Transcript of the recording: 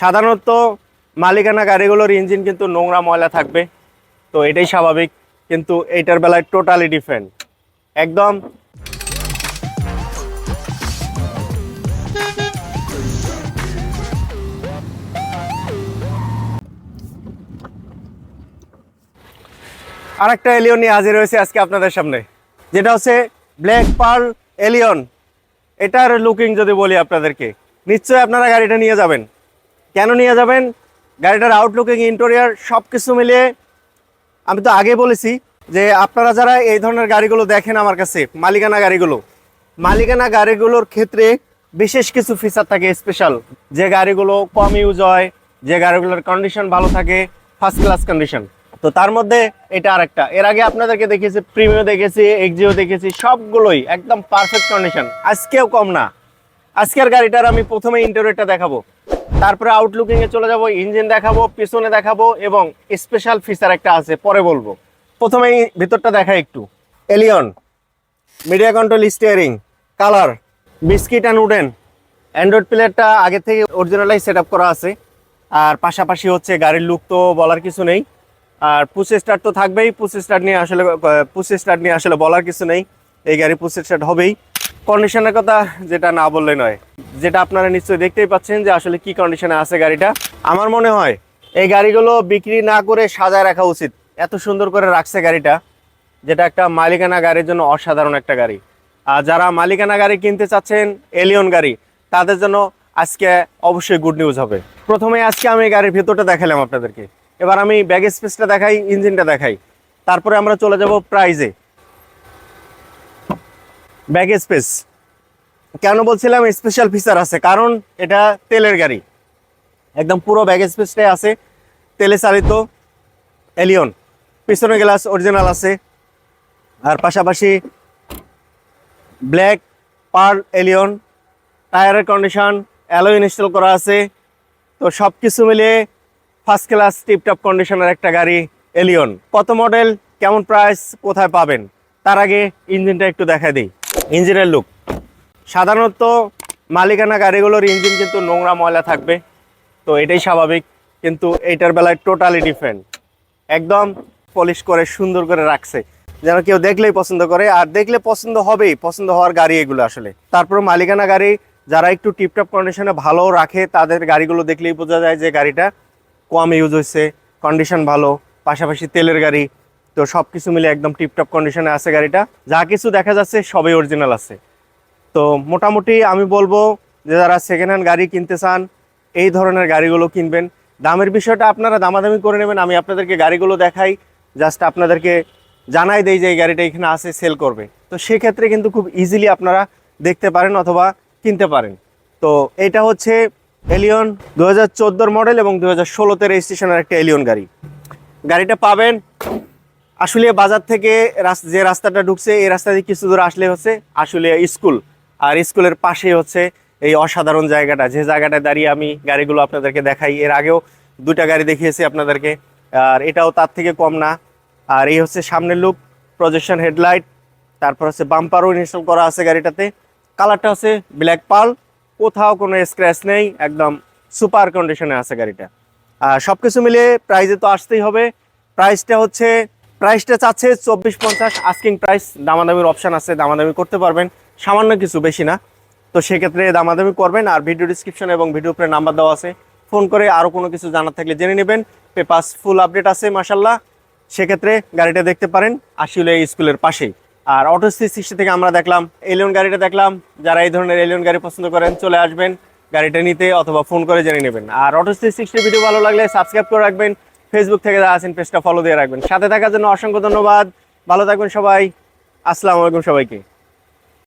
সাধারণত মালিকানা গাড়িগুলোর ইঞ্জিন কিন্তু নোংরা ময়লা থাকবে। তো এটাই স্বাভাবিক, কিন্তু এইটার বেলায় টোটালি ডিফারেন্ট একদম। আরেকটা এলিয়ন নিয়ে হাজির হয়েছে আজকে আপনাদের সামনে, যেটা হচ্ছে ব্ল্যাক পার্ল এলিয়ন এটার লুকিং যদি বলি আপনাদেরকে, নিশ্চয়ই আপনারা গাড়িটা নিয়ে যাবেন। কেন নিয়ে যাবেন? গাড়িটার আউটলুকিং ইন্টেরিয়ার সব কিছু মিলিয়ে আমি তো আগে বলেছি যে আপনারা যারা এই ধরনের গাড়িগুলো দেখেন আমার কাছে, মালিকানা গাড়িগুলো, মালিকানা গাড়িগুলোর ক্ষেত্রে বিশেষ কিছু ফিচার থাকে স্পেশাল যে গাড়িগুলো কম ইউজ হয়, যে গাড়িগুলোর কন্ডিশন ভালো থাকে ফার্স্ট ক্লাস কন্ডিশন তো তার মধ্যে এটা আরেকটা। এর আগে আপনাদেরকে দেখেছি প্রিমিও দেখেছি এক্সিও দেখেছি, সবগুলোই একদম পারফেক্ট কন্ডিশন আজকেও কম না। আজকের গাড়িটার আমি প্রথমে ইন্টেরিয়রটা দেখাবো। তারপরে আউটলুকিং এ চলে যাব ইঞ্জিন দেখাবো, পিছনে দেখাবো এবং স্পেশাল ফিচার একটা আছে, পরে বলব। প্রথমেই ভিতরটা দেখা একটু। Alien media control steering colour biscuit and wooden android প্লেয়ারটা আগে থেকে অরিজিনালাই সেট করা আছে। আর পাশাপাশি হচ্ছে গাড়ির লুক তো বলার কিছু নেই। আর পুশ স্টার্ট তো থাকবেই পুশ স্টার্ট নিয়ে আসলে পুশ স্টার্ট নিয়ে আসলে বলার কিছু নেই। এই গাড়ি পুশ স্টার্ট হবেই। কন্ডিশনের কথা যেটা না বললে নয়। যেটা আপনারা নিশ্চয়ই দেখতেই পাচ্ছেন যে আসলে কি কন্ডিশনে আছে গাড়িটা। আমার মনে হয় এই গাড়িগুলো বিক্রি না করে সাজায় রাখা উচিত। এত সুন্দর করে রাখছে গাড়িটা, যেটা একটা মালিকানা গাড়ির জন্য অসাধারণ একটা গাড়ি। আর যারা মালিকানা গাড়ি কিনতে চাচ্ছেন এলিয়ন গাড়ি, তাদের জন্য আজকে অবশ্যই গুড নিউজ হবে। প্রথমে আজকে আমি গাড়ির ভেতরটা দেখালাম আপনাদেরকে। এবার আমি ব্যাগ স্পেসটা দেখাই ইঞ্জিনটা দেখাই। তারপরে আমরা চলে যাব প্রাইজে ব্যাগ স্পেস। কেন বলছিলাম স্পেশাল ফিচার আছে? কারণ এটা তেলের গাড়ি। একদম পুরো ব্যাগ স্পেসটাই আছে। তেলে চালিত এলিয়ন পিছনে গ্লাস অরিজিনাল আছে। আর পাশাপাশি ব্ল্যাক পার এলিয়ন টায়ারের কন্ডিশন অ্যালো ইনস্টল করা আছে। তো সব কিছু মিলিয়ে ফার্স্ট ক্লাস টিপটপ কন্ডিশনের একটা গাড়ি এলিয়ন কত মডেল কেমন প্রাইস কোথায় পাবেন? তার আগে ইঞ্জিনটা একটু দেখা দিই। ইঞ্জিনের লুক সাধারণত মালিকানা গাড়িগুলোর ইঞ্জিন কিন্তু নোংরা ময়লা থাকবে, তো এটাই স্বাভাবিক। কিন্তু এইটার বেলায় টোটালি ডিফারেন্ট একদম পলিশ করে, সুন্দর করে রাখছে। যেন কেউ দেখলেই পছন্দ করে, আর দেখলে পছন্দ হবেই, পছন্দ হওয়ার গাড়ি এগুলো আসলে। তারপর মালিকানা গাড়ি যারা একটু টিপটপ কন্ডিশনে ভালো রাখে, তাদের গাড়িগুলো দেখলেই বোঝা যায় যে গাড়িটা কম ইউজ হয়েছে কন্ডিশন ভালো, পাশাপাশি তেলের গাড়ি তো সব কিছু মিলে একদম টিপটপ কন্ডিশনে আছে গাড়িটা। যা কিছু দেখা যাচ্ছে সবই অরিজিনাল আছে। তো মোটামুটি আমি বলব যে যারা সেকেন্ড হ্যান্ড গাড়ি কিনতে চান, এই ধরনের গাড়িগুলো কিনবেন। দামের বিষয়টা আপনারা দামাদামি করে নেবেন, আমি আপনাদেরকে গাড়িগুলো দেখাই। জাস্ট আপনাদেরকে জানাই দেই যে এই গাড়িটা এখানে আছে সেল করবে। তো সেক্ষেত্রে কিন্তু খুব ইজিলি আপনারা দেখতে পারেন অথবা কিনতে পারেন। তো এটা হচ্ছে এলিয়ন দু হাজার মডেল এবং দু হাজার ষোলোতে রেজিস্ট্রেশনের একটা এলিয়ন গাড়ি। গাড়িটা পাবেন আসলে বাজার থেকে যে রাস্তাটা ঢুকছে, এই রাস্তা দিয়ে কিছু দূর আসলে হচ্ছে আসলে স্কুল। আর স্কুলের পাশেই হচ্ছে এই অসাধারণ জায়গাটা। যে জায়গাটায় দাঁড়িয়ে আমি গাড়িগুলো আপনাদেরকে দেখাই, এর আগেও দুটা গাড়ি দেখিয়েছি আপনাদেরকে। আর এটাও তার থেকে কম না। আর এই হচ্ছে সামনের লুক প্রজেকশন হেডলাইট তারপর হচ্ছে বাম্পারও ইনস্টল করা আছে গাড়িটাতে। কালারটা হচ্ছে ব্ল্যাক পাল কোথাও কোনো স্ক্র্যাচ নেই, একদম সুপার কন্ডিশনে আছে গাড়িটা। আর সব কিছু মিলিয়ে প্রাইজে তো আসতেই হবে। প্রাইসটা হচ্ছে প্রাইসটা চাচ্ছে চব্বিশ পঞ্চাশ। আস্কিং প্রাইস দামাদামির অপশান আছে, দামাদামি করতে পারবেন। সামান্য কিছু বেশি না। তো সেক্ষেত্রে দামাদামি করবেন আর ভিডিও ডিসক্রিপশন এবং ভিডিও উপরে নাম্বার দেওয়া আছে। ফোন করে আরও কোনো কিছু জানার থাকলে জেনে নেবেন। পেপাস ফুল আপডেট আছে মাসাল্লাহ সেক্ষেত্রে গাড়িটা দেখতে পারেন আসলে স্কুলের পাশেই। আর অটো সিক্সটি থেকে আমরা দেখলাম এলিয়ন গাড়িটা দেখলাম। যারা এই ধরনের এলিয়ন গাড়ি পছন্দ করেন, চলে আসবেন। গাড়িটা নিতে অথবা ফোন করে জেনে নেবেন। আর অটো সিক্সটি ভিডিও ভালো লাগলে সাবস্ক্রাইব করে রাখবেন। ফেসবুক থেকে যারা আছেন, পেজটা ফলো দিয়ে রাখবেন। সাথে থাকার জন্য অসংখ্য ধন্যবাদ। ভালো থাকবেন সবাই। আসসালামু আলাইকুম সবাইকে।